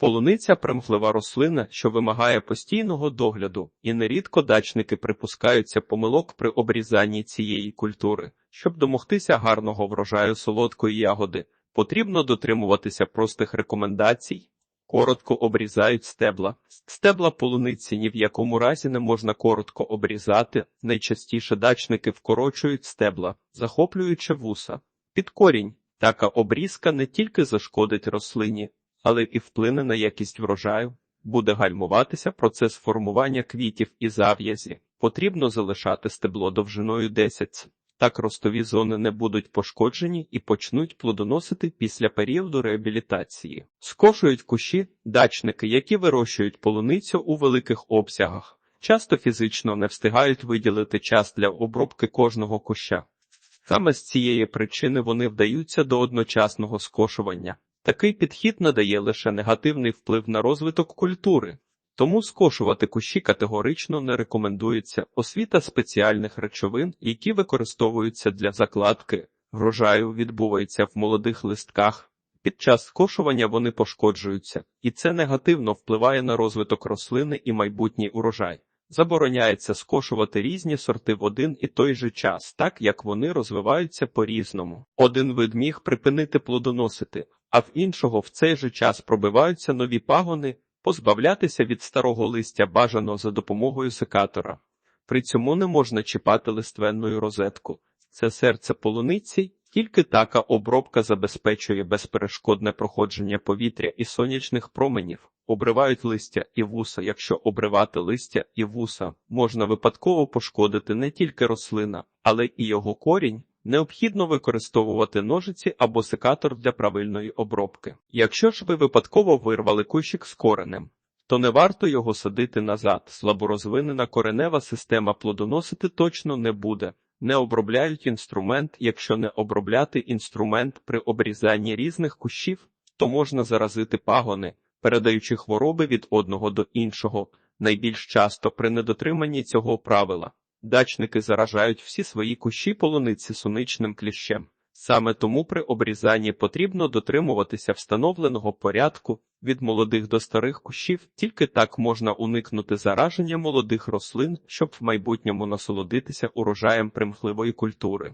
Полуниця примхлива рослина, що вимагає постійного догляду, і нерідко дачники припускаються помилок при обрізанні цієї культури. Щоб домогтися гарного врожаю солодкої ягоди, потрібно дотримуватися простих рекомендацій. Коротко обрізають стебла. Стебла полуниці ні в якому разі не можна коротко обрізати. Найчастіше дачники вкорочують стебла, захоплюючи вуса. Під корінь така обрізка не тільки зашкодить рослині, але і вплине на якість врожаю. Буде гальмуватися процес формування квітів і зав'язі. Потрібно залишати стебло довжиною 10. Так ростові зони не будуть пошкоджені і почнуть плодоносити після періоду реабілітації. Скошують кущі дачники, які вирощують полуницю у великих обсягах. Часто фізично не встигають виділити час для обробки кожного куща. Саме з цієї причини вони вдаються до одночасного скошування. Такий підхід надає лише негативний вплив на розвиток культури. Тому скошувати кущі категорично не рекомендується освіта спеціальних речовин, які використовуються для закладки. Врожаю відбувається в молодих листках. Під час скошування вони пошкоджуються, і це негативно впливає на розвиток рослини і майбутній урожай. Забороняється скошувати різні сорти в один і той же час, так як вони розвиваються по-різному. Один вид міг припинити плодоносити, а в іншого в цей же час пробиваються нові пагони, позбавлятися від старого листя бажано за допомогою секатора. При цьому не можна чіпати лиственною розетку. Це серце полуниці, тільки така обробка забезпечує безперешкодне проходження повітря і сонячних променів. Обривають листя і вуса. Якщо обривати листя і вуса, можна випадково пошкодити не тільки рослина, але і його корінь. Необхідно використовувати ножиці або секатор для правильної обробки. Якщо ж ви випадково вирвали кущик з коренем, то не варто його садити назад. Слаборозвинена коренева система плодоносити точно не буде. Не обробляють інструмент. Якщо не обробляти інструмент при обрізанні різних кущів, то можна заразити пагони, передаючи хвороби від одного до іншого. Найбільш часто при недотриманні цього правила. Дачники заражають всі свої кущі полуниці суничним кліщем. Саме тому при обрізанні потрібно дотримуватися встановленого порядку від молодих до старих кущів, тільки так можна уникнути зараження молодих рослин, щоб в майбутньому насолодитися урожаєм примхливої культури.